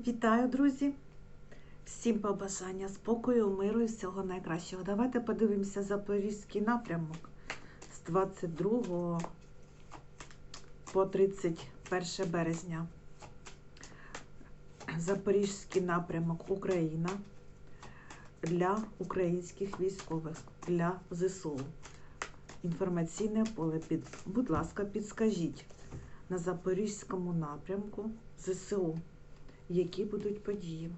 Вітаю, друзі! Всім побажання спокою, миру і всього найкращого. Давайте подивимося Запорізький напрямок з 22 по 31 березня. Запорізький напрямок Україна для українських військових, для ЗСУ. Інформаційне поле під, будь ласка, підскажіть на Запорізькому напрямку ЗСУ які будуть події.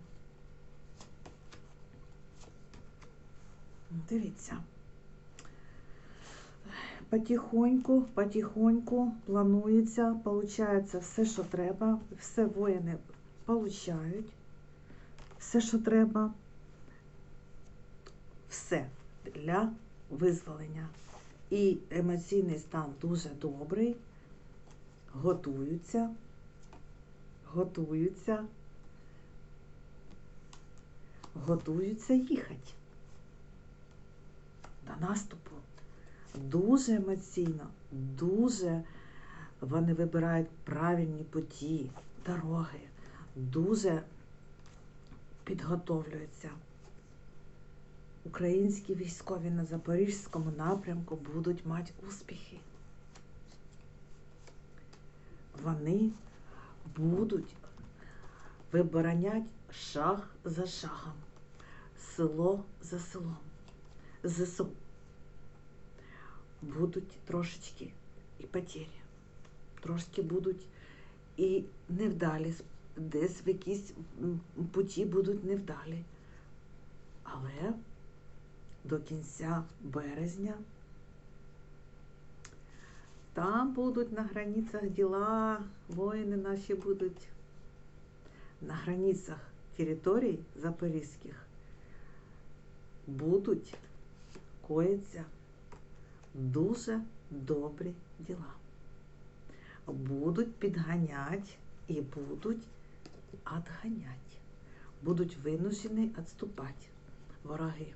Дивіться. Потихоньку, потихоньку планується, получається все, що треба, все воїни получають, все, що треба, все для визволення. І емоційний стан дуже добрий, готуються, готуються готуються їхати до наступу. Дуже емоційно, дуже вони вибирають правильні путі, дороги, дуже підготовлюються. Українські військові на Запорізькому напрямку будуть мати успіхи. Вони будуть вибороняти шаг за шагом село за селом. ЗСУ будуть трошечки і потері, трошки будуть і невдалі, десь в якісь путі будуть невдалі. Але до кінця березня там будуть на границях діла, воїни наші будуть на границях територій запорізьких будуть коїться дуже добрі діла. Будуть підганяти і будуть відганяти. Будуть винужені відступати вороги.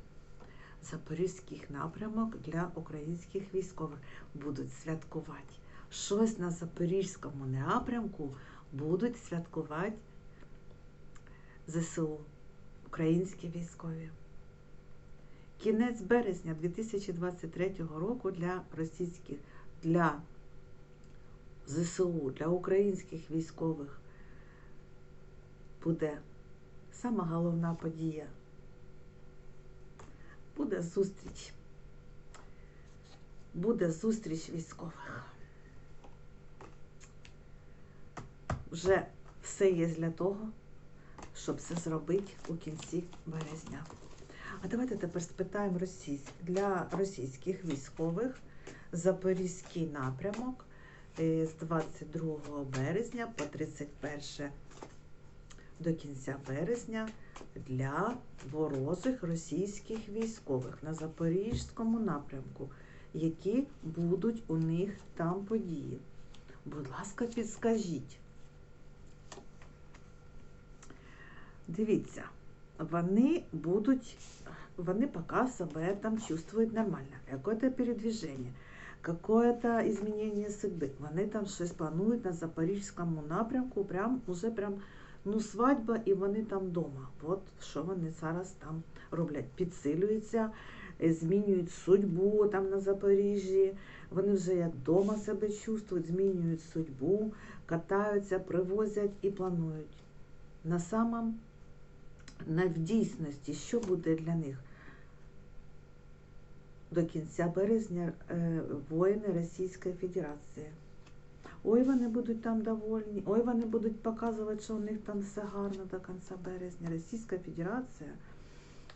Запорізький напрямок для українських військових будуть святкувати. Щось на Запорізькому напрямку будуть святкувати ЗСУ, українські військові. Кінець березня 2023 року для російських, для ЗСУ, для українських військових буде сама головна подія. Буде зустріч. Буде зустріч військових. Вже все є для того, щоб це зробити у кінці березня. А давайте тепер спитаємо російськ... для російських військових Запорізький напрямок е, з 22 березня по 31 до кінця березня для ворожих російських військових на Запорізькому напрямку, які будуть у них там події. Будь ласка, підскажіть. Дивіться вони будуть, вони пока себе там чувствують нормально. Какое-то передвижение, какое-то изменение судьби. Вони там щось планують на Запорізькому напрямку, прям уже прям ну, свадьба, і вони там вдома. От що вони зараз там роблять. Підсилюються, змінюють судьбу там на Запоріжжі. Вони вже як вдома себе чувствують, змінюють судьбу, катаються, привозять і планують. На самом на в дійсності, що буде для них до кінця березня е, воїни Російської Федерації. Ой, вони будуть там довольні, ой, вони будуть показувати, що у них там все гарно до кінця березня. Російська Федерація,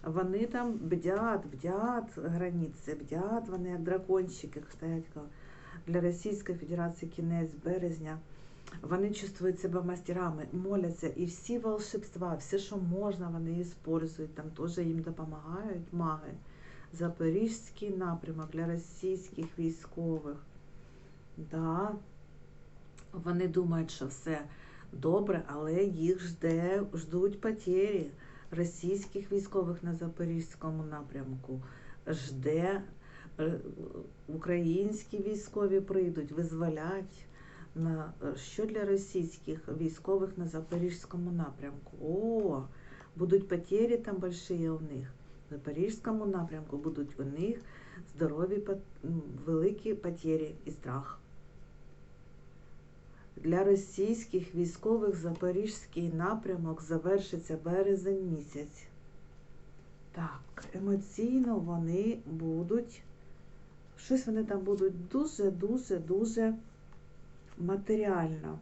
вони там бдять, бдять границі, бдять, вони як дракончики стоять для Російської Федерації кінець березня. Вони чувствують себе мастерами, моляться, і всі волшебства, все, що можна, вони використовують, там теж їм допомагають маги. Запорізький напрямок для російських військових. Да, Вони думають, що все добре, але їх жде, ждуть потері російських військових на Запорізькому напрямку. Жде е, українські військові прийдуть, визволять на е, що для російських військових на Запорізькому напрямку. О, будуть потери там большие у них. На Запорізькому напрямку будуть у них здорові великі потери і страх. Для російських військових Запорізький напрямок завершиться березень місяць. Так, емоційно вони будуть. Щось вони там будуть дуже, дуже, дуже матеріально.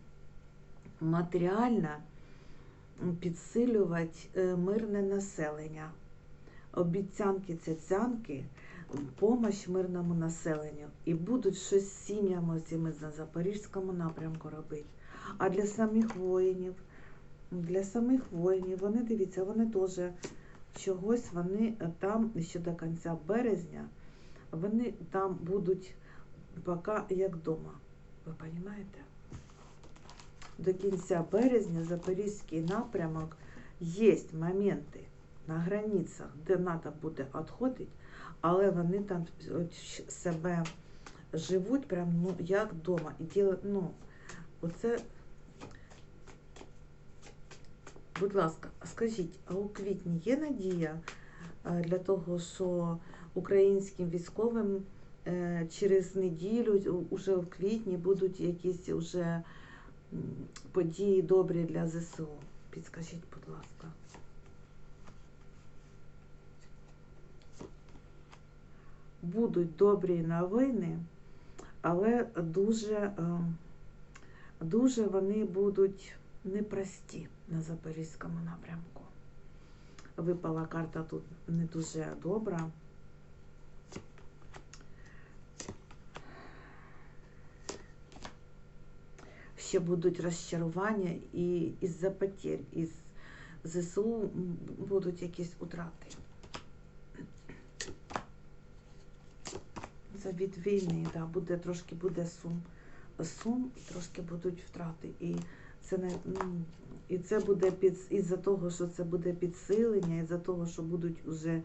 Матеріально підсилювати е, мирне населення. Обіцянки цяцянки, помощь мирному населенню. І будуть щось з сім'ями цими на Запорізькому напрямку робити. А для самих воїнів, для самих воїнів, вони дивіться, вони теж чогось вони там ще до кінця березня, вони там будуть поки як вдома. Ви розумієте? До кінця березня Запорізький напрямок є моменти на границях, де треба буде відходити, але вони там себе живуть прям ну, як вдома. І діли, ну, оце, будь ласка, скажіть, а у квітні є надія е, для того, що українським військовим через неділю, уже в квітні, будуть якісь уже події добрі для ЗСУ? Підскажіть, будь ласка. Будуть добрі новини, але дуже, е, дуже вони будуть непрості на Запорізькому напрямку. Випала карта тут не дуже добра. Ще будуть розчарування і із-за потерь, із ЗСУ будуть якісь утрати. Це від війни, да, буде трошки буде сум. Сум і трошки будуть втрати. І це не і це буде під із-за того, що це буде підсилення, із-за того, що будуть уже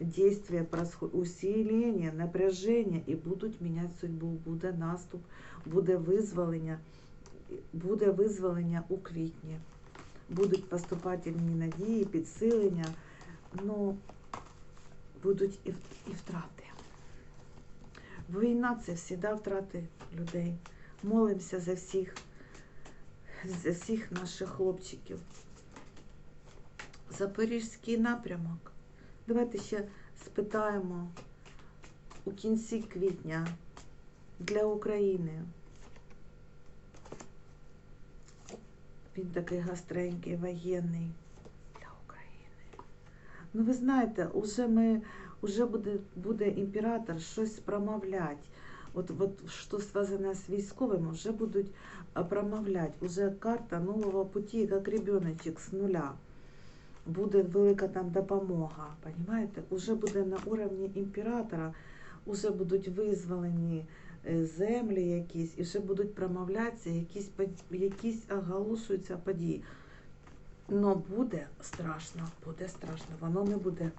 действия, усилення, напряження, і будуть міняти судьбу, буде наступ, буде визволення, буде визволення у квітні. Будуть поступательні надії, підсилення, ну будуть і, і втрати. Війна це завжди втрати людей. Молимося за всіх, за всіх наших хлопчиків. Запорізький напрямок. Давайте ще спитаємо у кінці квітня для України. Він такий гастренький, воєнний для України. Ну, ви знаєте, уже ми, уже буде, буде імператор щось промовляти. От, от що зв'язане з військовим, вже будуть промовляти. Уже карта нового путі, як ребеночок з нуля. Буде велика там допомога, понимаєте? Уже буде на уровні імператора, уже будуть визволені землі якісь, і вже будуть промовлятися, якісь, якісь оголошуються події. Но буде страшно, буде страшно, воно не буде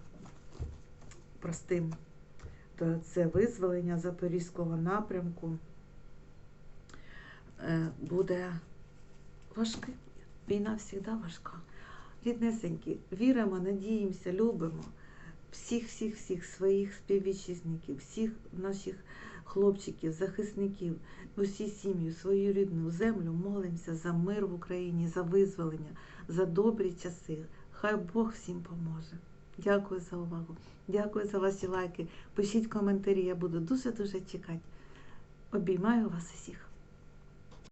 простим. То це визволення Запорізького напрямку е, буде важким. Війна завжди важка. Ріднесенькі, віримо, надіємося, любимо всіх, всіх, всіх своїх співвітчизників, всіх наших хлопчиків, захисників, усі сім'ї, свою рідну землю, молимося за мир в Україні, за визволення, за добрі часи. Хай Бог всім поможе. Дякую за увагу. Дякую за ваші лайки. Пишіть коментарі, я буду дуже-дуже чекати. Обіймаю вас усіх.